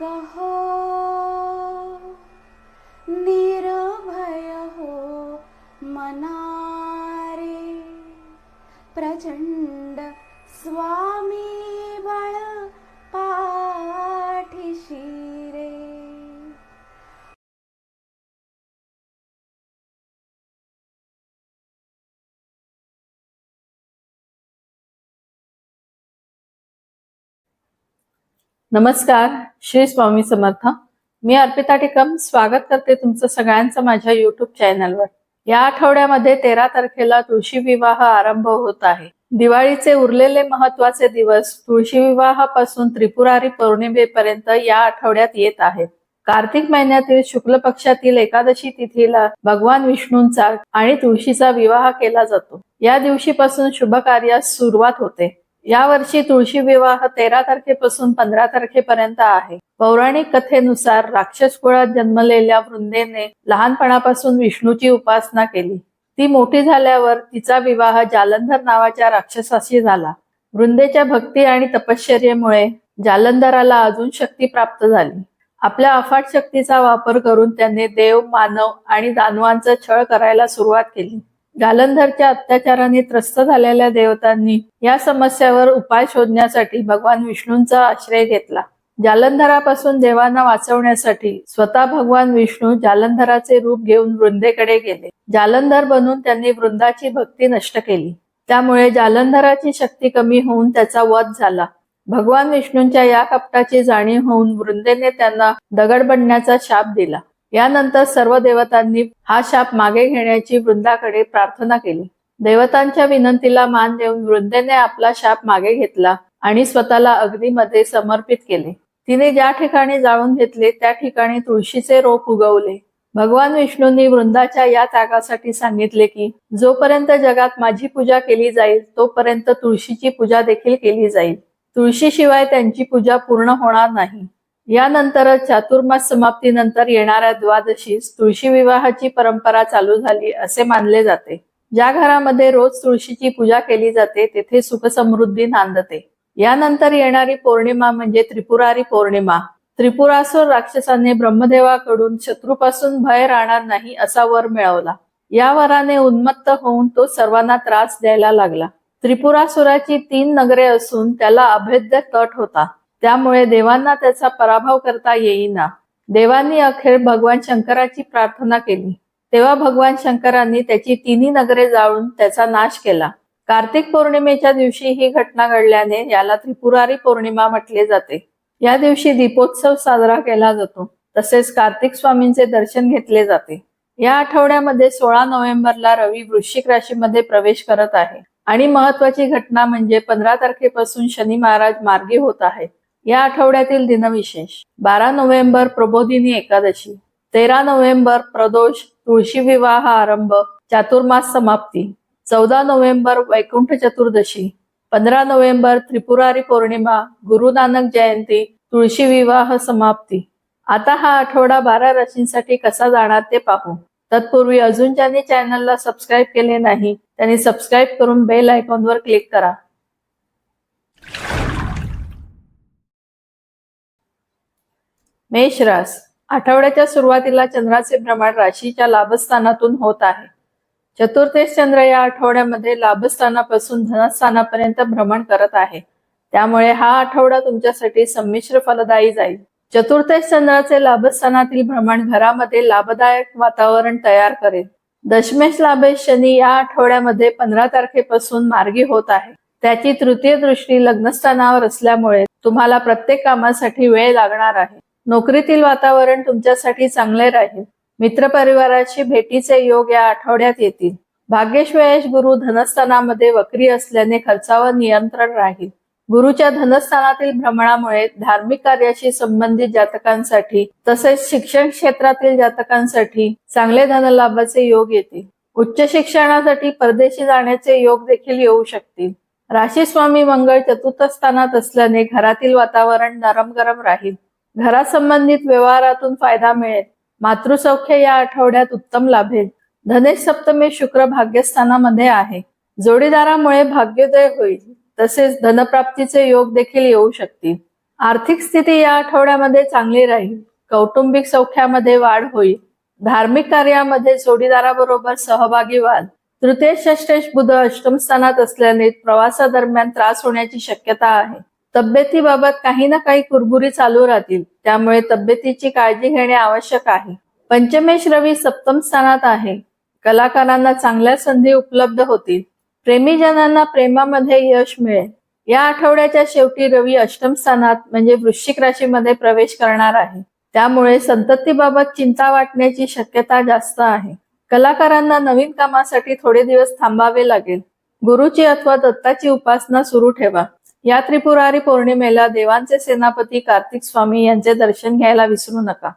हो नमस्कार श्री स्वामी समर्थ. मी अर्पिता टिकम स्वागत करते तुमचं सगळ्यांचं माझ्या युट्यूब चॅनलवर या आठवड्यामध्ये तेरा तारखेला तुळशी विवाह आरंभ होत आहे. दिवाळीचे उरलेले महत्त्वाचे दिवस तुळशी विवाहापासून त्रिपुरारी पौर्णिमेपर्यंत या आठवड्यात येत आहेत. कार्तिक महिन्यातील शुक्ल पक्षातील एकादशी तिथीला भगवान विष्णूंचा आणि तुळशीचा विवाह केला जातो. या दिवशीपासून शुभ कार्यास सुरुवात होते. यावर्षी तुळशी विवाह तेरा तारखेपासून पंधरा तारखेपर्यंत आहे. पौराणिक कथेनुसार राक्षस कुळात जन्मलेल्या वृंदेने लहानपणापासून विष्णूची उपासना केली. ती मोठी झाल्यावर तिचा विवाह जालंधर नावाच्या राक्षसाशी झाला. वृंदेच्या भक्ती आणि तपश्चर्येमुळे जालंधराला अजून शक्ती प्राप्त झाली. आपल्या अफाट शक्तीचा वापर करून त्यांनी देव मानव आणि दानवांचा छळ करायला सुरुवात केली. जालंधरच्या अत्याचाराने त्रस्त झालेल्या देवतांनी या समस्यावर उपाय शोधण्यासाठी भगवान विष्णूंचा आश्रय घेतला. जालंधरापासून देवांना वाचवण्यासाठी स्वतः भगवान विष्णू जालंधराचे रूप घेऊन वृंदेकडे गेले. जालंधर बनून त्यांनी वृंदाची भक्ती नष्ट केली. त्यामुळे जालंधराची शक्ती कमी होऊन त्याचा वध झाला. भगवान विष्णूंच्या या कपटाची जाणीव होऊन वृंदेने त्यांना दगड बनण्याचा शाप दिला. यानंतर सर्व देवतांनी हा शाप मागे घेण्याची वृंदाकडे प्रार्थना केली. देवतांच्या विनंतीला मान देऊन वृंदेने आपला शाप मागे घेतला आणि स्वतःला अग्नीमध्ये समर्पित केले. तिने ज्या ठिकाणी जाळून घेतले त्या ठिकाणी तुळशीचे रोप उगवले. भगवान विष्णूंनी वृंदाच्या या त्यागासाठी सांगितले की जोपर्यंत जगात माझी पूजा केली जाईल तोपर्यंत तुळशीची पूजा देखील केली जाईल. तुळशीशिवाय त्यांची पूजा पूर्ण होणार नाही. यानंतर चातुर्मास समाप्तीनंतर येणाऱ्या द्वादशीस तुळशी विवाहाची परंपरा चालू झाली असे मानले जाते. ज्या घरामध्ये रोज तुळशीची पूजा केली जाते तेथे सुखसमृद्धी नांदते. यानंतर येणारी पौर्णिमा म्हणजे त्रिपुरारी पौर्णिमा. त्रिपुरासूर राक्षसाने ब्रह्मदेवाकडून शत्रूपासून भय राहणार नाही असा वर मिळवला. या वराने उन्मत्त होऊन तो सर्वांना त्रास द्यायला लागला. त्रिपुरासुराची तीन नगरे असून त्याला अभेद्य तट होता. त्यामुळे देवांना त्याचा पराभव करता येईना. देवांनी अखेर भगवान शंकराची प्रार्थना केली. तेव्हा भगवान शंकरांनी त्याची तिन्ही नगरे जाळून त्याचा नाश केला. कार्तिक पौर्णिमेच्या दिवशी ही घटना घडल्याने याला त्रिपुरारी पौर्णिमा म्हटले जाते. या दिवशी दीपोत्सव साजरा केला जातो. तसेच कार्तिक स्वामींचे दर्शन घेतले जाते. या आठवड्यामध्ये सोळा नोव्हेंबरला रवी वृश्चिक राशीमध्ये प्रवेश करत आहे. आणि महत्वाची घटना म्हणजे पंधरा तारखेपासून शनी महाराज मार्गी होत आहेत. या आठवड्यातील दिनविशेष. बारा नोव्हेंबर प्रबोधिनी एकादशी. तेरा नोव्हेंबर प्रदोष तुळशी विवाह आरंभ. चातुर्मास समाप्ती. चौदा नोव्हेंबर वैकुंठ चतुर्दशी. पंधरा नोव्हेंबर त्रिपुरारी पौर्णिमा गुरु नानक जयंती तुळशी विवाह समाप्ती. आता हा आठवडा बारा राशींसाठी कसा जाणार ते पाहू. तत्पूर्वी अजून ज्यांनी चॅनलला सबस्क्राईब केले नाही त्यांनी सबस्क्राईब करून बेल आयकॉनवर क्लिक करा. मेष रास आठवड्याच्या सुरुवातीला चंद्राचे भ्रमण राशीच्या लाभस्थानातून होत आहे. चतुर्थेश चंद्र या आठवड्यामध्ये लाभस्थानापासून धनस्थानापर्यंत भ्रमण करत आहे. त्यामुळे हा आठवडा तुमच्यासाठी संमिश्र फलदायी जाईल. चतुर्थेश चंद्राचे लाभस्थानातील भ्रमण घरामध्ये लाभदायक वातावरण तयार करेल. दशमेश लाभेश शनी या आठवड्यामध्ये पंधरा तारखेपासून मार्गी होत आहे. त्याची तृतीय दृष्टी लग्नस्थानावर असल्यामुळे तुम्हाला प्रत्येक कामासाठी वेळ लागणार आहे. नोकरीतील वातावरण तुमच्यासाठी चांगले राहील. मित्रपरिवाराशी भेटीचे योग या आठवड्यात येतील. भाग्यश्वयश गुरु धनस्थानामध्ये वक्री असल्याने खर्चावर नियंत्रण राहील. गुरुच्या धनस्थानातील भ्रमणामुळे धार्मिक कार्याशी संबंधित जातकांसाठी तसेच शिक्षण क्षेत्रातील जातकांसाठी चांगले धनलाभाचे योग येतील. उच्च शिक्षणासाठी परदेशी जाण्याचे योग देखील येऊ शकतील. राशी स्वामी मंगळ चतुर्थ स्थानात असल्याने घरातील वातावरण नरम गरम राहील. घरासंबंधित व्यवहारातून फायदा मिळेल. मातृसौख्य या आठवड्यात उत्तम लाभेल. धनेश सप्तमी शुक्र भाग्यस्थानामध्ये आहे. जोडीदारामुळे भाग्योदय होईल. तसेच धनप्राप्तीचे योग देखील येऊ शकतील. आर्थिक स्थिती या आठवड्यामध्ये चांगली राहील. कौटुंबिक सौख्यामध्ये वाढ होईल. धार्मिक कार्यामध्ये जोडीदाराबरोबर सहभागी व्हाल. तृतीय षष्टेश बुध अष्टम स्थानात असल्याने प्रवासादरम्यान त्रास होण्याची शक्यता आहे. तब्येतीबाबत काही ना काही कुरबुरी चालू राहतील. त्यामुळे तब्येतीची काळजी घेणे आवश्यक आहे. पंचमेश रवी सप्तम स्थानात आहे. कलाकारांना चांगल्या संधी उपलब्ध होतील. प्रेमीजनांना प्रेमामध्ये यश मिळेल. या आठवड्याच्या शेवटी रवी अष्टम स्थानात म्हणजे वृश्चिक राशीमध्ये प्रवेश करणार आहे. त्यामुळे संततीबाबत चिंता वाटण्याची शक्यता जास्त आहे. कलाकारांना नवीन कामासाठी थोडे दिवस थांबावे लागेल. गुरुची अथवा दत्ताची उपासना सुरू ठेवा. या त्रिपुरारी पौर्णिमेला देवांचे सेनापती कार्तिक स्वामी यांचे दर्शन घ्यायला विसरू नका.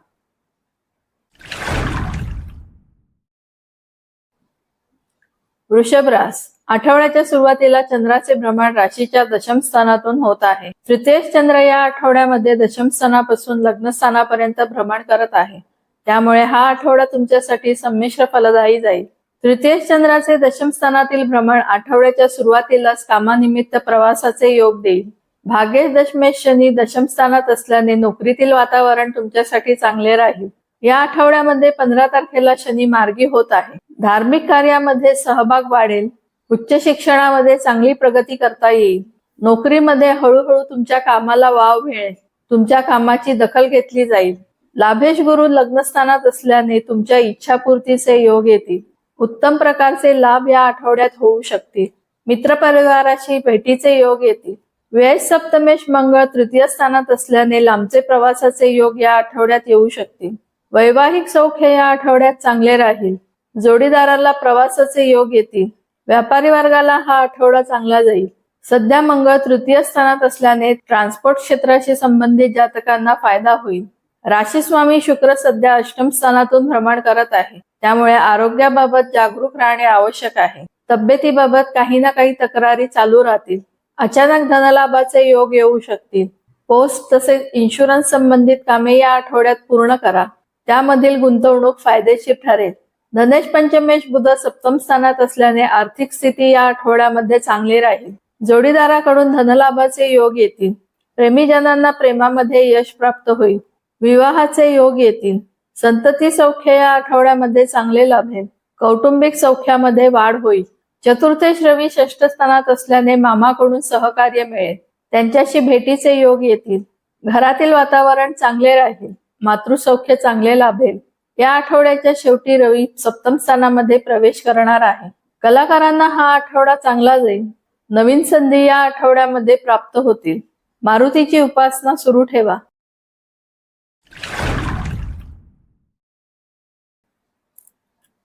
वृषभ रास. आठवड्याच्या सुरुवातीला चंद्राचे भ्रमण राशीच्या दशम स्थानातून होत आहे. तृतीय चंद्र या आठवड्यामध्ये दशम स्थानापासून लग्न स्थानापर्यंत भ्रमण करत आहे. त्यामुळे हा आठवडा तुमच्यासाठी संमिश्र फलदायी जाईल. तृतीय चंद्राचे दशम स्थानातील भ्रमण आठवड्याच्या सुरुवातीलाच कामानिमित्त प्रवासाचे योग देईल. भाग्येश दशमेश शनी दशम स्थानात असल्याने नोकरीतील वातावरण तुमच्यासाठी चांगले राहील. या आठवड्यामध्ये पंधरा तारखेला शनी मार्गी होत आहे. धार्मिक कार्यामध्ये सहभाग वाढेल. उच्च शिक्षणामध्ये चांगली प्रगती करता येईल. नोकरीमध्ये हळूहळू तुमच्या कामाला वाव मिळेल. तुमच्या कामाची दखल घेतली जाईल. लाभेश गुरु लग्नस्थानात असल्याने तुमच्या इच्छापूर्तीचे योग येतील. उत्तम प्रकारचे लाभ या आठवड्यात होऊ शकतील. मित्रपरिवाराशी भेटीचे योग येतील. व्यय सप्तमेश मंगळ तृतीय स्थानात असल्याने लांबचे प्रवासाचे योग या आठवड्यात येऊ शकतील. वैवाहिक सौख हे या आठवड्यात चांगले राहील. जोडीदाराला प्रवासाचे योग येतील. व्यापारी वर्गाला हा आठवडा चांगला जाईल. सध्या मंगळ तृतीय स्थानात असल्याने ट्रान्सपोर्ट क्षेत्राशी संबंधित जातकांना फायदा होईल. राशी स्वामी शुक्र सध्या अष्टम स्थानातून भ्रमण करत आहे. त्यामुळे आरोग्याबाबत जागरूक राहणे आवश्यक आहे. तब्येतीबाबत काही ना काही तक्रारी चालू राहतील. अचानक धनलाभाचे योग येऊ शकतील. पोस्ट तसेच इन्शुरन्स संबंधित कामे या आठवड्यात पूर्ण करा. त्यामधील गुंतवणूक फायदेशीर ठरेल. धनेश पंचमेश बुध सप्तम स्थानात असल्याने आर्थिक स्थिती या आठवड्यामध्ये चांगली राहील. जोडीदाराकडून धनलाभाचे योग येतील. प्रेमीजनांना प्रेमामध्ये यश प्राप्त होईल. विवाहाचे योग येतील. संतती सौख्य या आठवड्यामध्ये चांगले लाभेल कौटुंबिक सौख्यामध्ये वाढ होईल. चतुर्थेश रवी षष्ठ स्थानात असल्याने मामाकडून सहकार्य मिळेल. त्यांच्याशी भेटीचे योग येतील. घरातील वातावरण चांगले राहील. मातृसौख्य चांगले लाभेल. या आठवड्याच्या शेवटी रवी सप्तम स्थानामध्ये प्रवेश करणार आहे. कलाकारांना हा आठवडा चांगला जाईल. नवीन संधी या आठवड्यामध्ये प्राप्त होतील. मारुतीची उपासना सुरू ठेवा.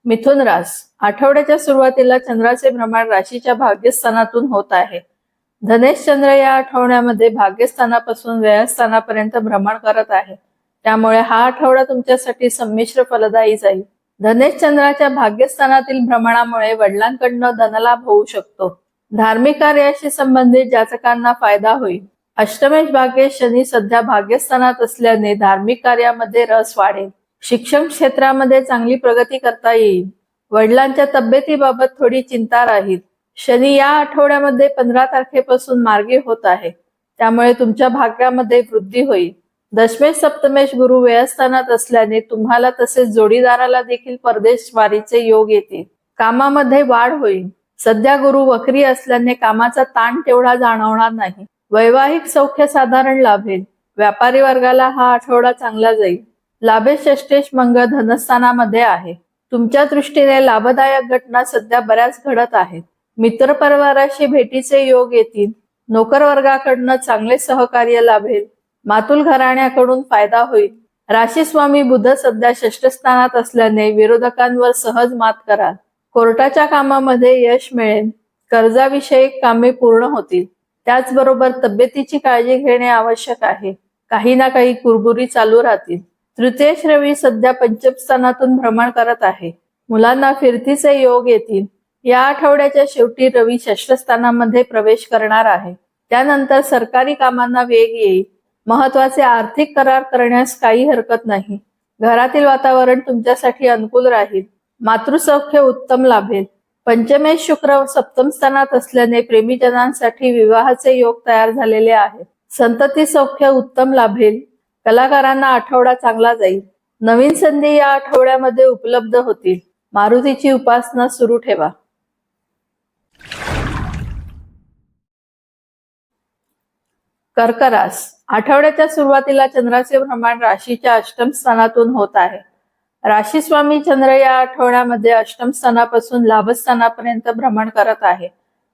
मिथुन रास. आठवड्याच्या सुरुवातीला चंद्राचे भ्रमण राशीच्या भाग्यस्थानातून होत आहे. धनेश चंद्र या आठवड्यामध्ये भाग्यस्थानापासून व्ययस्थानापर्यंत भ्रमण करत आहे. त्यामुळे हा आठवडा तुमच्यासाठी संमिश्र फलदायी जाईल. धनेश चंद्राच्या भाग्यस्थानातील भ्रमणामुळे वडिलांकडनं धनलाभ होऊ शकतो. धार्मिक कार्याशी संबंधित जातकांना फायदा होईल. अष्टमेश भाग्य शनी सध्या भाग्यस्थानात असल्याने धार्मिक कार्यामध्ये रस वाढेल. शिक्षण क्षेत्रामध्ये चांगली प्रगती करता येईल. वडिलांच्या तब्येतीबाबत थोडी चिंता राहील. शनी या आठवड्यामध्ये पंधरा तारखेपासून मार्गी होत आहे. त्यामुळे तुमच्या भाग्यामध्ये वृद्धी होईल. दशमेश सप्तमेश गुरु व्ययस्थानात असल्याने तुम्हाला तसेच जोडीदाराला देखील परदेश वारीचे योग येतील. कामामध्ये वाढ होईल. सध्या गुरु वक्री असल्याने कामाचा ताण तेवढा जाणवणार नाही. वैवाहिक सौख्य साधारण लाभेल. व्यापारी वर्गाला हा आठवडा चांगला जाईल. लाभेषष्टेश मंगळ धनस्थानामध्ये आहे. तुमच्या दृष्टीने लाभदायक घटना सध्या बऱ्याच घडत आहेत. मित्र परिवाराशी भेटीचे योग येतील. नोकर वर्गाकडनं चांगले सहकार्य लाभेल. मातुल घराण्याकडून फायदा होईल. राशी स्वामी बुध सध्या षष्ठ स्थानात असल्याने विरोधकांवर सहज मात कराल. कोर्टाच्या कामामध्ये यश मिळेल. कर्जाविषयक कामे पूर्ण होतील. त्याचबरोबर तब्येतीची काळजी घेणे आवश्यक आहे. काही ना काही कुरबुरी चालू राहतील. तृतीय रवी सध्या पंचम स्थानातून भ्रमण करत आहे. मुलांना फिरतीचे योग येतील. या आठवड्याच्या शेवटी रवी षष्ठस्थानामध्ये प्रवेश करणार आहे. त्यानंतर सरकारी कामांना वेग येईल. महत्त्वाचे आर्थिक करार करण्यास काही हरकत नाही. घरातील वातावरण तुमच्यासाठी अनुकूल राहील. मातृसौख्य उत्तम लाभेल. पंचमेश शुक्र सप्तम स्थानात असल्याने प्रेमीजनांसाठी विवाहाचे योग तयार झालेले आहेत. संतती सौख्य उत्तम लाभेल. कलाकारांना आठवडा चांगला जाईल. नवीन संधी या आठवड्यामध्ये उपलब्ध होतील. मारुतीची उपासना सुरू ठेवा. कर्करास आठवड्याच्या सुरुवातीला चंद्राचे भ्रमण राशीच्या अष्टम स्थानातून होत आहे. राशी स्वामी चंद्र या आठवड्यामध्ये अष्टम स्थानापासून लाभस्थानापर्यंत भ्रमण करत आहे.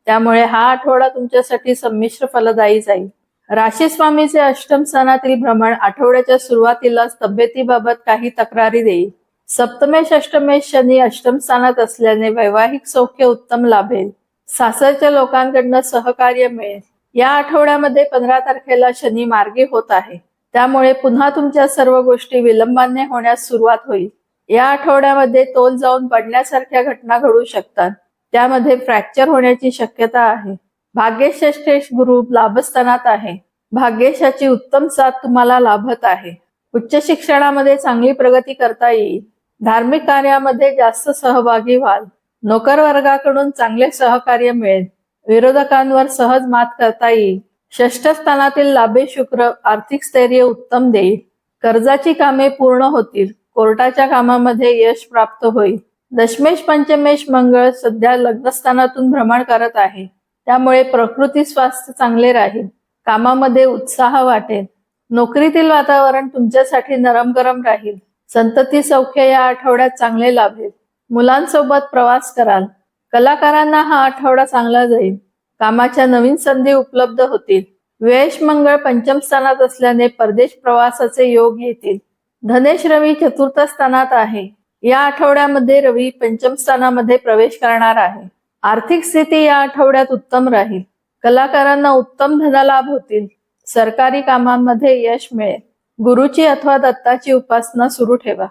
त्यामुळे हा आठवडा तुमच्यासाठी संमिश्र फलदायी जाईल. राशी स्वामीचे अष्टम सणातील भ्रमण आठवड्याच्या सुरुवातीलाच तब्येतीबाबत काही तक्रारी देईल. सप्तमेश अष्टमेश शनी अष्टम स्थानात असल्याने वैवाहिक सौख्य उत्तम लाभेल. सासरच्या लोकांकडनं सहकार्य मिळेल. या आठवड्यामध्ये पंधरा तारखेला शनी मार्गी होत आहे. त्यामुळे पुन्हा तुमच्या सर्व गोष्टी विलंबाने होण्यास सुरुवात होईल. या आठवड्यामध्ये तोल जाऊन पडण्यासारख्या घटना घडू शकतात. त्यामध्ये फ्रॅक्चर होण्याची शक्यता आहे. भाग्यश्रेष्ठ गुरु लाभस्थानात आहे. भाग्यशाची उत्तम साथ तुम्हाला लाभत आहे. उच्च शिक्षणामध्ये चांगली प्रगती करता येईल. धार्मिक कार्यामध्ये जास्त सहभागी व्हाल. नोकर वर्गाकडून चांगले सहकार्य मिळेल. विरोधकांवर सहज मात करता येईल. षष्ठ स्थानातील लाभे शुक्र आर्थिक स्थैर्य उत्तम देईल. कर्जाची कामे पूर्ण होतील. कोर्टाच्या कामामध्ये यश प्राप्त होईल. दशमेश पंचमेश मंगळ सध्या लग्नस्थानातून भ्रमण करत आहे. त्यामुळे प्रकृती स्वास्थ्य चांगले राहील कामामध्ये उत्साह वाटेल नोकरीतील वातावरण तुमच्यासाठी नरम गरम राहील संतती सौख्य या आठवड्यात चांगले लाभेल. मुलांसोबत प्रवास कराल कलाकारांना हा आठवडा चांगला जाईल कामाच्या नवीन संधी उपलब्ध होतील वेश मंगळ पंचम स्थानात असल्याने परदेश प्रवासाचे योग येतील. धनेश रवी चतुर्थ स्थानात आहे या आठवड्यामध्ये रवी पंचम स्थानामध्ये प्रवेश करणार आहे. आर्थिक स्थिती या आठवड्यात उत्तम राहील. कलाकारांना उत्तम धनलाभ होतील. सरकारी कामांमध्ये यश मिळेल. गुरुची अथवा दत्ताची उपासना सुरू ठेवा.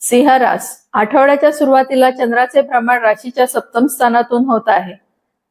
सिंहरास आठवड्याच्या सुरुवातीला चंद्राचे प्रमाण राशीच्या सप्तम स्थानातून होत आहे.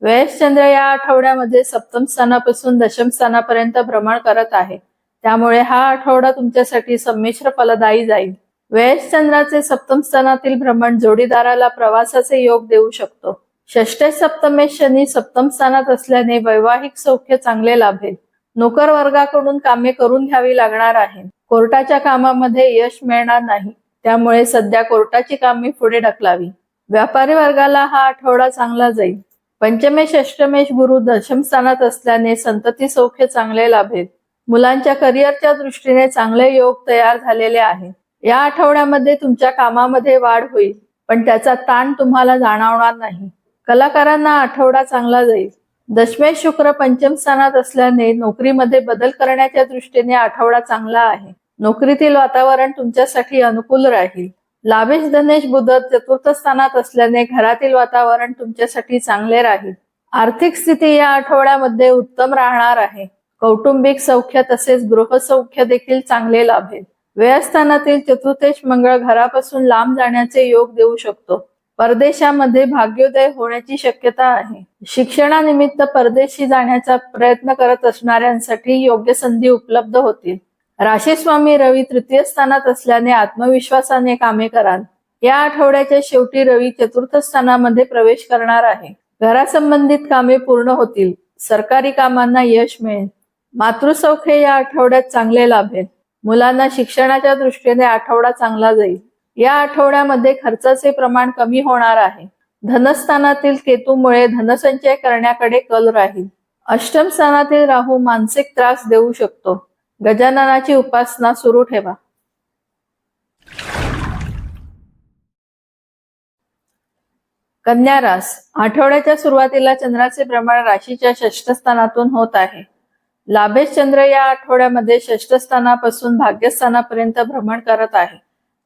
वेश चंद्र या आठवड्यामध्ये सप्तम स्थानापासून दशम स्थानापर्यंत भ्रमण करत आहे. त्यामुळे हा आठवडा तुमच्यासाठी संमिश्र फलदायी जाईल. वेळेस चंद्राचे सप्तम स्थानातील भ्रमण जोडीदाराला प्रवासाचे योग देऊ शकतो. षष्ठे सप्तमेश शनी सप्तम स्थानात असल्याने वैवाहिक सौख्य चांगले लाभेल. नोकर वर्गाकडून कामे करून घ्यावी लागणार आहे. कोर्टाच्या कामामध्ये यश मिळणार नाही. त्यामुळे सध्या कोर्टाची कामे पुढे ढकलावी. व्यापारी वर्गाला हा आठवडा चांगला जाईल. पंचमेश अष्टमेश गुरु दशम स्थानात असल्याने संतती सौख्य चांगले लाभेल. मुलांच्या करिअरच्या दृष्टीने चांगले योग तयार झालेले आहे. या आठवड्यामध्ये तुमच्या कामामध्ये वाढ होईल पण त्याचा ताण तुम्हाला जाणवणार नाही. कलाकारांना आठवडा चांगला जाईल. दशमेश शुक्र पंचम स्थानात असल्याने नोकरीमध्ये बदल करण्याच्या दृष्टीने आठवडा चांगला आहे. नोकरीतील वातावरण तुमच्यासाठी अनुकूल राहील. लाभेश धनेश बुध चतुर्थ स्थानात असल्याने घरातील वातावरण तुमच्यासाठी चांगले राहील. आर्थिक स्थिती या आठवड्यामध्ये उत्तम राहणार आहे. कौटुंबिक सौख्य तसेच गृहसौख्य देखील चांगले लाभेल. व्ययस्थानातील चतुर्थेश मंगळ घरापासून लांब जाण्याचे योग देऊ शकतो. परदेशामध्ये भाग्योदय होण्याची शक्यता आहे. शिक्षणानिमित्त परदेशी जाण्याचा प्रयत्न करत असणाऱ्यांसाठी योग्य संधी उपलब्ध होतील. राशीस्वामी रवी तृतीय स्थानात असल्याने आत्मविश्वासाने कामे कराल. या आठवड्याच्या शेवटी रवी चतुर्थ स्थानामध्ये प्रवेश करणार आहे. घरासंबंधित कामे पूर्ण होतील. सरकारी कामांना यश मिळेल. मातृसौख्य या आठवड्यात चांगले लाभेल. मुलांना शिक्षणाच्या दृष्टीने आठवडा चांगला जाईल. या आठवड्यामध्ये खर्चाचे प्रमाण कमी होणार आहे. धनस्थानातील केतूमुळे धनसंचय करण्याकडे कल राहील. अष्टम स्थानातील राहू मानसिक त्रास देऊ शकतो. गजाननाची उपासना सुरू ठेवा. कन्या रास. आठवड्याच्या सुरुवातीला चंद्राचे प्रमाण राशीच्या षष्ठ स्थानातून होत आहे. लाभेश चंद्र या आठवड्यामध्ये षष्ठस्थानापासून भाग्यस्थानापर्यंत भ्रमण करत आहे.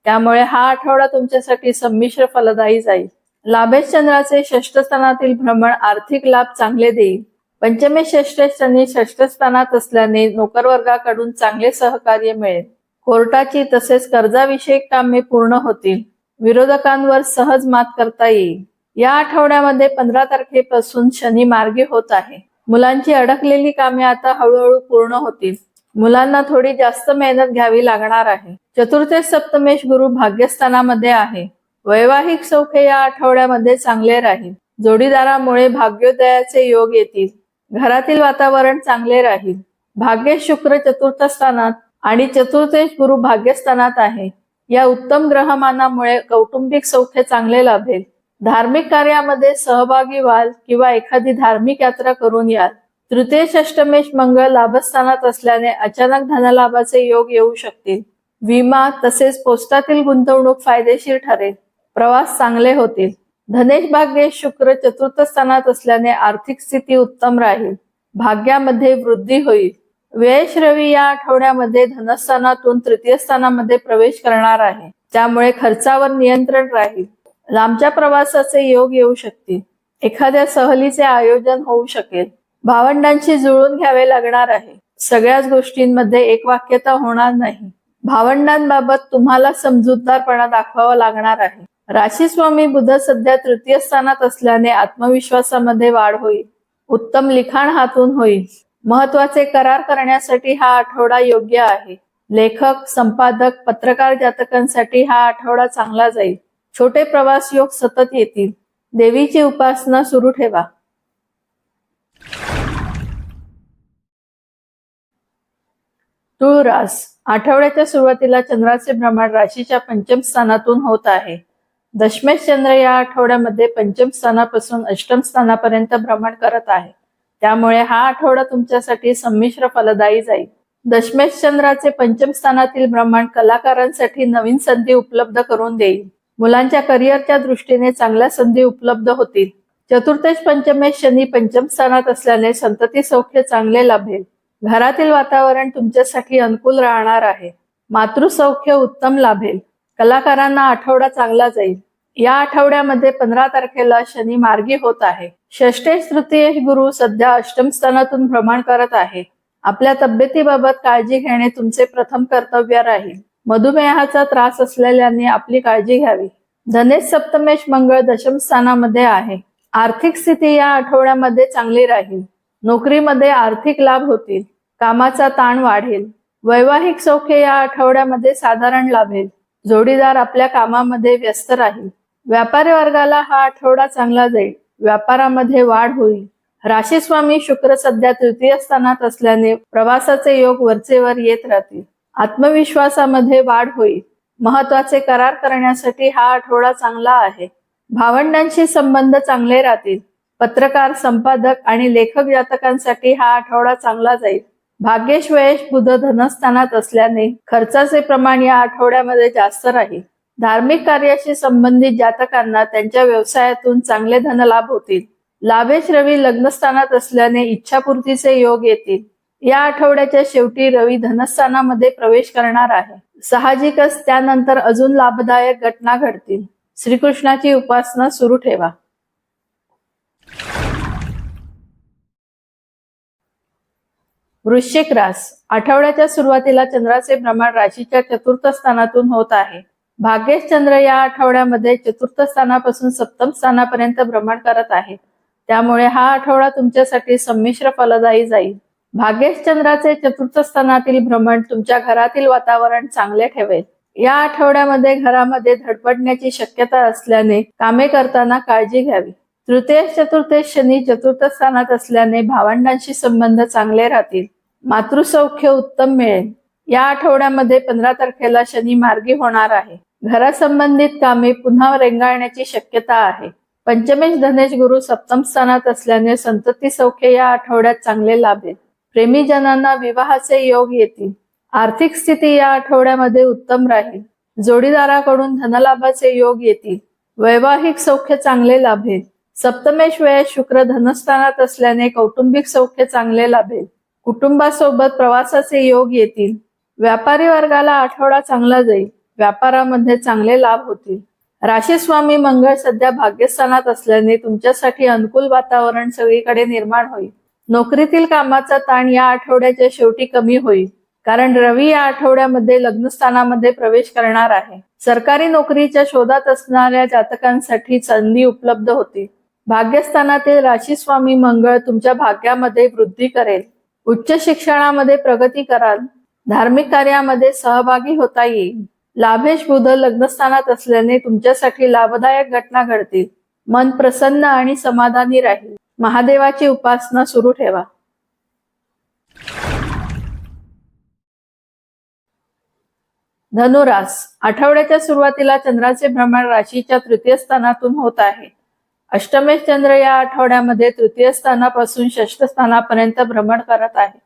त्यामुळे हा आठवडा तुमच्यासाठी संमिश्र फलदायी जाईल. लाभेश चंद्राचे षष्ठस्थानातील भ्रमण आर्थिक लाभ चांगले देईल. पंचमे षष्ठ शनी षष्ठस्थानात असल्याने नोकरवर्गाकडून चांगले सहकार्य मिळेल. कोर्टाची तसेच कर्जाविषयक कामे पूर्ण होतील. विरोधकांवर सहज मात करता येईल. या आठवड्यामध्ये पंधरा तारखेपासून शनी मार्गी होत आहे. मुलांची अडकलेली कामे आता हळूहळू पूर्ण होतील. मुलांना थोडी जास्त मेहनत घ्यावी लागणार आहे. चतुर्थेश सप्तमेश गुरु भाग्यस्थानामध्ये आहे. वैवाहिक सौख्य या आठवड्यामध्ये चांगले राहील. जोडीदारामुळे भाग्योदयाचे योग येतील. घरातील वातावरण चांगले राहील. भाग्य शुक्र चतुर्थ स्थानात आणि चतुर्थेश गुरु भाग्यस्थानात आहे. या उत्तम ग्रहमानामुळे कौटुंबिक सौख्य चांगले लाभेल. धार्मिक कार्यामध्ये सहभागी व्हाल किंवा एखादी धार्मिक यात्रा करून याल तृतीय षष्टमेश मंगळ लाभस्थानात असल्याने अचानक धनलाभाचे योग येऊ शकतील. विमा तसेच पोस्टातील गुंतवणूक फायदेशीर ठरेल. प्रवास चांगले होतील. धनेश भाग्य शुक्र चतुर्थ स्थानात असल्याने आर्थिक स्थिती उत्तम राहील. भाग्यामध्ये वृद्धी होईल. वेश रवी या आठवड्यामध्ये धनस्थानातून तृतीय स्थानामध्ये प्रवेश करणार आहे. त्यामुळे खर्चावर नियंत्रण राहील. लांबच्या प्रवासाचे योग येऊ शकतील. एखाद्या सहलीचे आयोजन होऊ शकेल. भावंडांशी जुळून घ्यावे लागणार आहे. सगळ्याच गोष्टींमध्ये एक वाक्यता होणार नाही. भावंडांबाबत तुम्हाला समजूतदारपणा दाखवावा लागणार आहे. राशी स्वामी बुध सध्या तृतीय स्थानात असल्याने आत्मविश्वासामध्ये वाढ होईल. उत्तम लिखाण हातून होईल. महत्त्वाचे करार करण्यासाठी हा आठवडा योग्य आहे. लेखक संपादक पत्रकार जातकांसाठी हा आठवडा चांगला जाईल. छोटे प्रवास योग सतत येतील. देवीची उपासना सुरू ठेवा. तुळरास आठवड्याच्या सुरुवातीला चंद्राचे भ्रमण राशीच्या पंचम स्थानातून होत आहे. दशमेश चंद्र या आठवड्यामध्ये पंचम स्थानापासून अष्टम स्थानापर्यंत भ्रमण करत आहे. त्यामुळे हा आठवडा तुमच्यासाठी संमिश्र फलदायी जाईल. दशमेश चंद्राचे पंचम स्थानातील भ्रमण कलाकारांसाठी नवीन संधी उपलब्ध करून देईल. मुलांच्या करिअरच्या दृष्टीने चांगल्या संधी उपलब्ध होतील. चतुर्थेश पंचमेश शनी पंचम स्थानात असल्याने संतती सौख्य चांगले लाभेल. घरातील वातावरण तुमच्यासाठी अनुकूल राहणार आहे. मातृसौख्य उत्तम लाभेल. कलाकारांना आठवडा चांगला जाईल. या आठवड्यामध्ये पंधरा तारखेला शनी मार्गी होत आहे. षष्टेश तृतीयेश गुरु सध्या अष्टम स्थानातून भ्रमण करत आहे. आपल्या तब्येतीबाबत काळजी घेणे तुमचे प्रथम कर्तव्य राहील. मधुमेहाचा त्रास असलेल्यांनी आपली काळजी घ्यावी. धनेश सप्तमेश मंगळ दशम स्थानामध्ये आहे. आर्थिक स्थिती या आठवड्यामध्ये चांगली राहील. नोकरीमध्ये आर्थिक लाभ होतील. कामाचा ताण वाढेल. वैवाहिक सौख्य या आठवड्यामध्ये साधारण लाभेल. जोडीदार आपल्या कामामध्ये व्यस्त राहील. व्यापारी वर्गाला हा आठवडा चांगला जाईल. व्यापारामध्ये वाढ होईल. राशीस्वामी शुक्र सध्या तृतीय स्थानात असल्याने प्रवासाचे योग वरचेवर येत राहतील. आत्मविश्वासामध्ये वाढ होईल. महत्त्वाचे करार करण्यासाठी हा आठवडा चांगला आहे. भावंडांशी संबंध चांगले राहतील. पत्रकार संपादक आणि लेखक जातकांसाठी हा आठवडा चांगला जाईल. भाग्येश वयश बुध धनस्थानात असल्याने खर्चाचे प्रमाण या आठवड्यामध्ये जास्त राहील. धार्मिक कार्याशी संबंधित जातकांना त्यांच्या व्यवसायातून चांगले धनलाभ होतील. लाभेश रवी लग्नस्थानात असल्याने इच्छापूर्तीचे योग येतील. या आठवड्याच्या शेवटी रवी धनस्थानामध्ये प्रवेश करणार आहे. साहजिकच त्यानंतर अजून लाभदायक घटना घडतील. श्रीकृष्णाची उपासना सुरू ठेवा. वृश्चिक रास. आठवड्याच्या सुरुवातीला चंद्राचे भ्रमण राशीच्या चतुर्थ स्थानातून होत आहे. भाग्येश चंद्र या आठवड्यामध्ये चतुर्थ स्थानापासून सप्तम स्थानापर्यंत भ्रमण करत आहे. त्यामुळे हा आठवडा तुमच्यासाठी संमिश्र फलदायी जाईल. भाग्यश्चंद्राचे चतुर्थ स्थानातील भ्रमण तुमच्या घरातील वातावरण चांगले ठेवेल. या आठवड्यामध्ये घरामध्ये धडपडण्याची शक्यता असल्याने कामे करताना काळजी घ्यावी. तृतीय चतुर्थेश शनी चतुर्थ स्थानात असल्याने भावंडांशी संबंध चांगले राहतील. मातृसौख्य उत्तम मिळेल. या आठवड्यामध्ये पंधरा तारखेला शनी मार्गी होणार आहे. घरासंबंधित कामे पुन्हा रेंगाळण्याची शक्यता आहे. पंचमेश धनेश गुरु सप्तम स्थानात असल्याने संतती सौख्य या आठवड्यात चांगले लाभेल. प्रेमीजनांना विवाहाचे योग येतील. आर्थिक स्थिती या आठवड्यामध्ये उत्तम राहील. जोडीदाराकडून धनलाभाचे योग येतील. वैवाहिक सौख्य चांगले लाभेल. सप्तमेश वेळ शुक्र धनस्थानात असल्याने कौटुंबिक सौख्य चांगले लाभेल. कुटुंबासोबत प्रवासाचे योग येतील. व्यापारी वर्गाला आठवडा चांगला जाईल. व्यापारामध्ये चांगले लाभ होतील. राशीस्वामी मंगळ सध्या भाग्यस्थानात असल्याने तुमच्यासाठी अनुकूल वातावरण सगळीकडे निर्माण होईल. नोकरीतील कामाचा ताण या आठवड्याच्या शेवटी कमी होईल कारण रवी या आठवड्यामध्ये लग्नस्थानामध्ये प्रवेश करणार आहे. सरकारी नोकरीच्या शोधात असणाऱ्या जातकांसाठी संधी उपलब्ध होती. भाग्यस्थानातील राशीस्वामी मंगळ तुमच्या भाग्यामध्ये वृद्धी करेल. उच्च शिक्षणामध्ये प्रगती कराल. धार्मिक कार्यामध्ये सहभागी होता येईल. लाभेश बुध लग्नस्थानात असल्याने तुमच्यासाठी लाभदायक घटना घडतील. मन प्रसन्न आणि समाधानी राहील. महादेवाची उपासना सुरू ठेवा. धनुरास आठवड्याच्या सुरुवातीला चंद्राचे भ्रमण राशीच्या तृतीय स्थानातून होत आहे. अष्टमेश चंद्र या आठवड्यामध्ये तृतीय स्थानापासून षष्ठ स्थानापर्यंत भ्रमण करत आहे.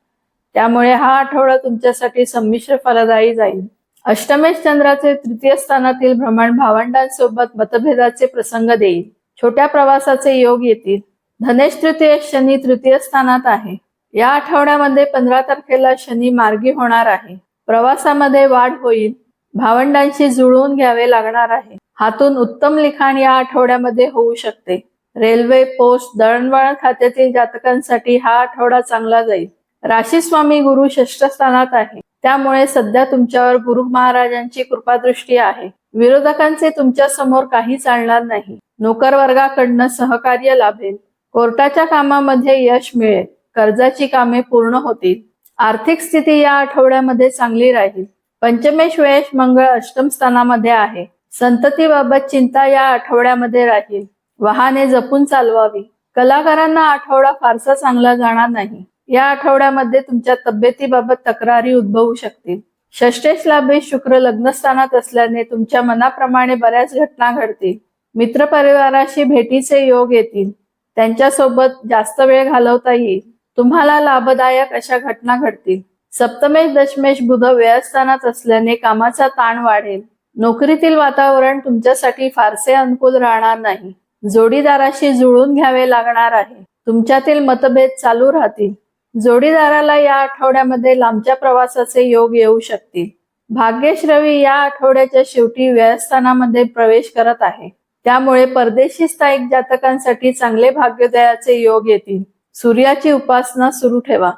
त्यामुळे हा आठवडा तुमच्यासाठी संमिश्र फलदायी जाईल. अष्टमेश चंद्राचे तृतीय स्थानातील भ्रमण भावंडांसोबत मतभेदाचे प्रसंग देईल. छोट्या प्रवासाचे योग येतील. धनेश तृतीय शनी तृतीय स्थानात आहे. या आठवड्यामध्ये पंधरा तारखेला शनी मार्गी होणार आहे. प्रवासामध्ये वाढ होईल. भावंडांशी जुळवून घ्यावे लागणार आहे. हातून उत्तम लिखाण या आठवड्यामध्ये होऊ शकते. रेल्वे पोस्ट दळणवळण खात्यातील जातकांसाठी हा आठवडा चांगला जाईल. राशी स्वामी गुरु षष्ठ स्थानात आहे. त्यामुळे सध्या तुमच्यावर गुरु महाराजांची कृपादृष्टी आहे. विरोधकांचे तुमच्यासमोर काही चालणार नाही. नोकर वर्गाकडनं सहकार्य लाभेल. कोर्टाच्या कामामध्ये यश मिळेल. कर्जाची कामे पूर्ण होतील. आर्थिक स्थिती या आठवड्यामध्ये चांगली राहील. पंचमेश वेश मंगळ अष्टम स्थानामध्ये आहे. संततीबाबत चिंता या आठवड्यामध्ये राहील. वाहने जपून चालवावी. कलाकारांना आठवडा फारसा चांगला जाणार नाही. या आठवड्यामध्ये तुमच्या तब्येतीबाबत तक्रारी उद्भवू शकतील. षष्टेश लाभे शुक्र लग्नस्थानात असल्याने तुमच्या मनाप्रमाणे बऱ्याच घटना घडतील. मित्रपरिवाराशी भेटीचे योग येतील. त्यांच्यासोबत जास्त वेळ घालवता येईल. तुम्हाला लाभदायक अशा घटना घडतील. सप्तमेश दशमेश बुध व्ययस्थानात असल्याने कामाचा ताण वाढेल. नोकरीतील वातावरण तुमच्यासाठी फारसे अनुकूल राहणार नाही. जोडीदाराशी जुळून घ्यावे लागणार आहे. तुमच्यातील मतभेद चालू राहतील. जोडीदाराला या आठवड्यामध्ये लांबच्या प्रवासाचे योग येऊ शकतील. भाग्येश रवी या आठवड्याच्या शेवटी व्यस्थानामध्ये प्रवेश करत आहे. त्यामुळे परदेशी स्थायिक जातकांसाठी चांगले भाग्योदयाचे योग येतील. सूर्याची उपासना सुरू ठेवा.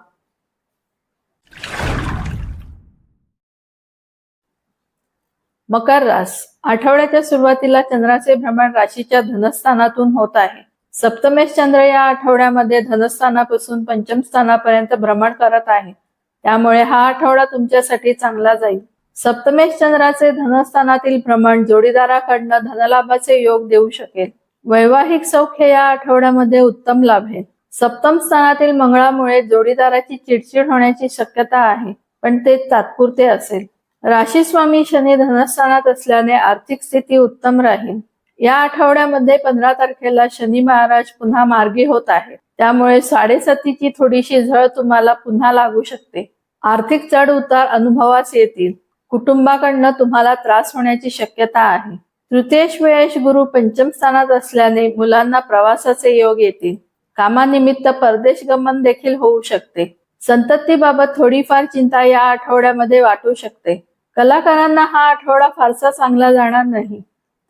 मकर रास. आठवड्याच्या सुरुवातीला चंद्राचे भ्रमण राशीच्या धनस्थानातून होत आहे. सप्तमेश चंद्र या आठवड्यामध्ये धनस्थानापासून पंचम स्थानापर्यंत भ्रमण करत आहे. त्यामुळे हा आठवडा तुमच्यासाठी चांगला जाईल. सप्तमेश चंद्राचे धनस्थानातील भ्रमण जोडीदाराकडनं धनलाभाचे योग देऊ शकेल. वैवाहिक सौख्य या आठवड्यामध्ये उत्तम लाभेल सप्तम स्थानातील मंगळामुळे जोडीदाराची चिडचिड होण्याची शक्यता आहे पण ते तात्पुरते असेल. राशी स्वामी शनी धनस्थानात असल्याने आर्थिक स्थिती उत्तम राहील. या आठवड्यामध्ये पंधरा तारखेला शनी महाराज पुन्हा मार्गी होत आहे त्यामुळे साडेसातीची थोडीशी झळ तुम्हाला पुन्हा लागू शकते. आर्थिक चढ उतार अनुभवास येतील. कुटुंबाकडनं तुम्हाला त्रास होण्याची शक्यता आहे. तृतीयश वेळेश गुरु पंचम स्थानात असल्याने मुलांना प्रवासाचे योग येतील. कामानिमित्त परदेश गमन देखील होऊ शकते. संततीबाबत थोडीफार चिंता या आठवड्यामध्ये वाटू शकते. कलाकारांना हा आठवडा फारसा चांगला जाणार नाही.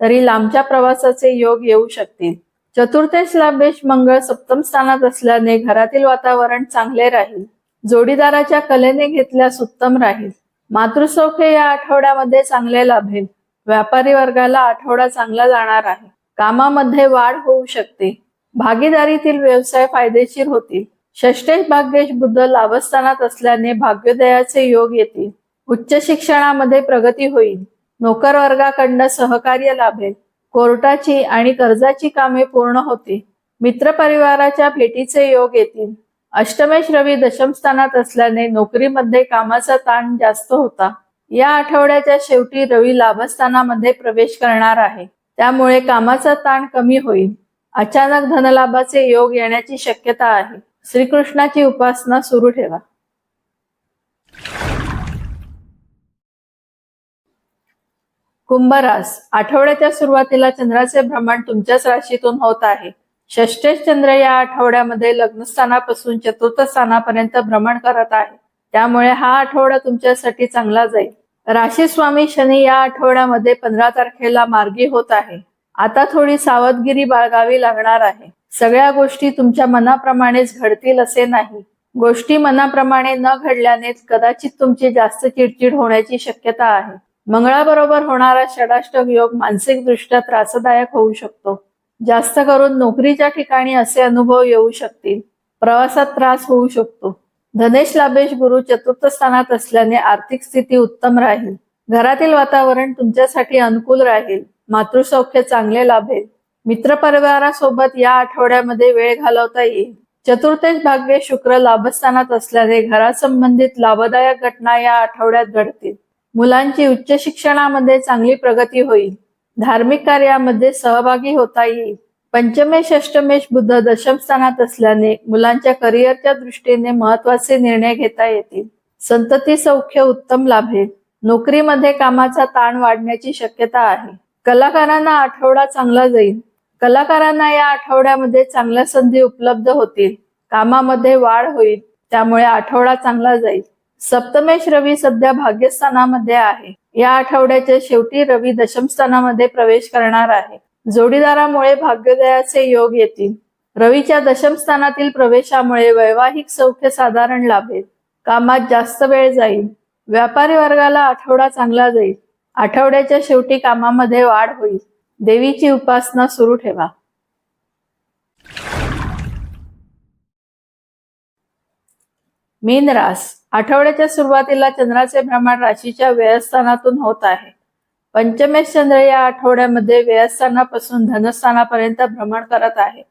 तरी लांबच्या प्रवासाचे योग येऊ शकतील. चतुर्थेश लाभेश मंगळ सप्तम स्थानात असल्याने घरातील वातावरण चांगले राहील. जोडीदाराच्या कलेने घेतल्यास उत्तम राहील. मातृसौख्य या आठवड्यामध्ये चांगले लाभेल. व्यापारी वर्गाला आठवडा चांगला जाणार आहे. कामामध्ये वाढ होऊ शकते. भागीदारीतील व्यवसाय फायदेशीर होतील. षष्टेश भाग्येश बुद्ध लाभस्थानात असल्याने भाग्योदयाचे योग येतील. उच्च शिक्षणामध्ये प्रगती होईल. नोकर वर्गाकडनं सहकार्य लाभेल. कोर्टाची आणि कर्जाची कामे पूर्ण होतील. मित्रपरिवाराच्या भेटीचे योग येतील. अष्टमेश रवी दशम स्थानात असल्याने नोकरीमध्ये कामाचा ताण जास्त होता. या आठवड्याच्या शेवटी रवी लाभस्थानामध्ये प्रवेश करणार आहे. त्यामुळे कामाचा ताण कमी होईल. अचानक धनलाभाचे योग येण्याची शक्यता आहे. श्रीकृष्णाची उपासना सुरू ठेवा. कुंभरास आठवड्याच्या सुरुवातीला चंद्राचे भ्रमण तुमच्याच राशीतून होत आहे. षष्टेश चंद्र या आठवड्यामध्ये लग्नस्थानापासून चतुर्थ स्थानापर्यंत भ्रमण करत आहे. त्यामुळे हा आठवडा तुमच्यासाठी चांगला जाईल. राशी स्वामी शनी या आठवड्यामध्ये पंधरा तारखेला मार्गी होत आहे. आता थोडी सावधगिरी बाळगावी लागणार आहे. सगळ्या गोष्टी तुमच्या मनाप्रमाणेच घडतील असे नाही. गोष्टी मनाप्रमाणे न घडल्याने कदाचित तुमची जास्त चिडचिड होण्याची शक्यता आहे. मंगळाबरोबर होणारा षडाष्टक योग मानसिकदृष्ट्या त्रासदायक होऊ शकतो. जास्त करून नोकरीच्या ठिकाणी असे अनुभव येऊ शकतील. प्रवासात त्रास होऊ शकतो. धनेश लाभेश गुरु चतुर्थ स्थानात असल्याने आर्थिक स्थिती उत्तम राहील. घरातील वातावरण तुमच्यासाठी अनुकूल राहील. मातृसौख्य चांगले लाभेल. मित्रपरिवारासोबत या आठवड्यामध्ये वेळ घालवता येईल. चतुर्थेश भाग्य शुक्र लाभस्थानात असल्याने घरासंबंधित लाभदायक घटना या आठवड्यात घडतील. मुलांची उच्च शिक्षणामध्ये चांगली प्रगती होईल. धार्मिक कार्यामध्ये सहभागी होता येईल. पंचमेश अष्टमेश बुद्ध दशम स्थानात असल्याने मुलांच्या करिअरच्या दृष्टीने महत्त्वाचे निर्णय घेता येतील. संतती सौख्य उत्तम लाभेल नोकरीमध्ये कामाचा ताण वाढण्याची शक्यता आहे. कलाकारांना आठवडा चांगला जाईल. कलाकारांना या आठवड्यामध्ये चांगल्या संधी उपलब्ध होतील. कामामध्ये वाढ होईल. त्यामुळे आठवडा चांगला जाईल. सप्तमेश रवी सध्या भाग्यस्थानामध्ये आहे. या आठवड्याच्या शेवटी रवी दशमस्थानामध्ये प्रवेश करणार आहे. जोडीदारामुळे भाग्योदयाचे योग येतील. रवीच्या दशमस्थानातील प्रवेशामुळे वैवाहिक सौख्य साधारण लाभेल. कामात जास्त वेळ जाईल. व्यापारी वर्गाला आठवडा चांगला जाईल. आठवड्याच्या शेवटी कामामध्ये वाढ होईल. देवीची उपासना सुरू ठेवा. मीन रास आठवड्याच्या सुरुवातीला चंद्राचे भ्रमण राशीच्या व्ययस्थानातून होत आहे. पंचमेश चंद्र या आठवड्यामध्ये व्ययस्थानापासून धनस्थानापर्यंत भ्रमण करत आहे.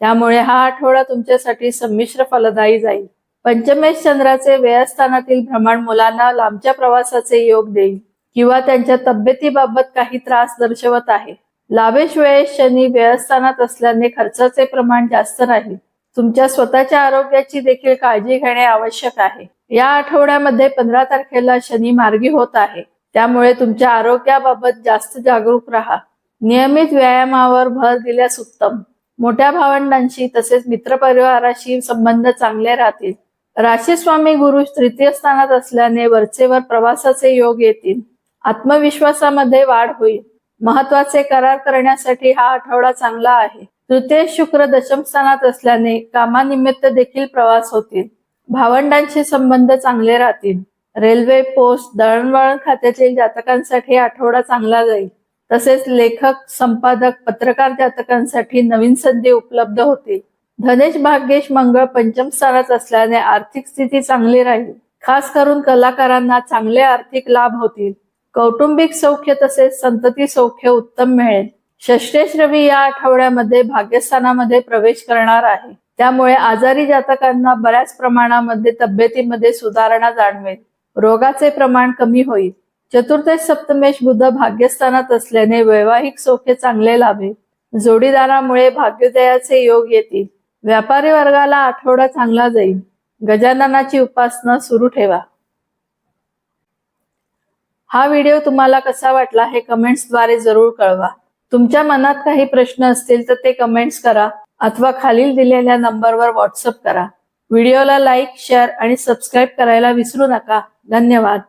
त्यामुळे हा आठवडा तुमच्यासाठी संमिश्र फलदायी जाईल. पंचमेश चंद्राचे व्ययस्थानातील भ्रमण मुलांना लांबच्या प्रवासाचे योग देईल किंवा त्यांच्या तब्येतीबाबत काही त्रास दर्शवत आहे. लाभेश वेळेस शनी व्ययस्थानात असल्याने खर्चाचे प्रमाण जास्त राहील. तुमच्या स्वतःच्या आरोग्याची देखील काळजी घेणे आवश्यक आहे. या आठवड्यामध्ये पंधरा तारखेला शनी मार्गी होत आहे. त्यामुळे तुमच्या आरोग्याबाबत जास्त जागरूक राहा. नियमित व्यायामावर भर दिल्यास उत्तम. मोठ्या भावंडांशी तसेच मित्रपरिवाराशी संबंध चांगले राहतील. राशीस्वामी गुरु तृतीय स्थानात असल्याने वरचेवर प्रवासाचे योग येतील. आत्मविश्वासामध्ये वाढ होईल. महत्त्वाचे करार करण्यासाठी हा आठवडा चांगला आहे. तृतीय शुक्र दशम स्थानात असल्याने कामानिमित्त देखील प्रवास होतील. भावंडांशी संबंध चांगले राहतील. रेल्वे पोस्ट दळणवळण खात्यातील जातकांसाठी आठवडा चांगला जाईल. तसेच लेखक संपादक पत्रकार जातकांसाठी नवीन संधी उपलब्ध होतील. धनेश भाग्येश मंगळ पंचम स्थानात असल्याने आर्थिक स्थिती चांगली राहील. खास करून कलाकारांना चांगले आर्थिक लाभ होतील. कौटुंबिक सौख्य तसेच संतती सौख्य उत्तम मिळेल. षष्टेश रवी या आठवड्यामध्ये भाग्यस्थानामध्ये प्रवेश करणार आहे. त्यामुळे आजारी जातकांना बऱ्याच प्रमाणामध्ये तब्येतीमध्ये सुधारणा जाणवेल. रोगाचे प्रमाण कमी होईल. चतुर्थ सप्तमेश बुद्ध भाग्यस्थानात असल्याने वैवाहिक सौख्य चांगले लाभेल. जोडीदारामुळे भाग्योदयाचे योग येतील. व्यापारी वर्गाला आठवडा चांगला जाईल. गजाननाची उपासना सुरू ठेवा. हा व्हिडिओ तुम्हाला कसा वाटला हे कमेंट्सद्वारे जरूर कळवा. तुमच्या मनात काही प्रश्न असतील तर ते कमेंट्स करा. अथवा खालील दिलेल्या नंबरवर व्हॉट्सअप करा. व्हिडिओला लाईक शेअर आणि सबस्क्राईब करायला विसरू नका. धन्यवाद.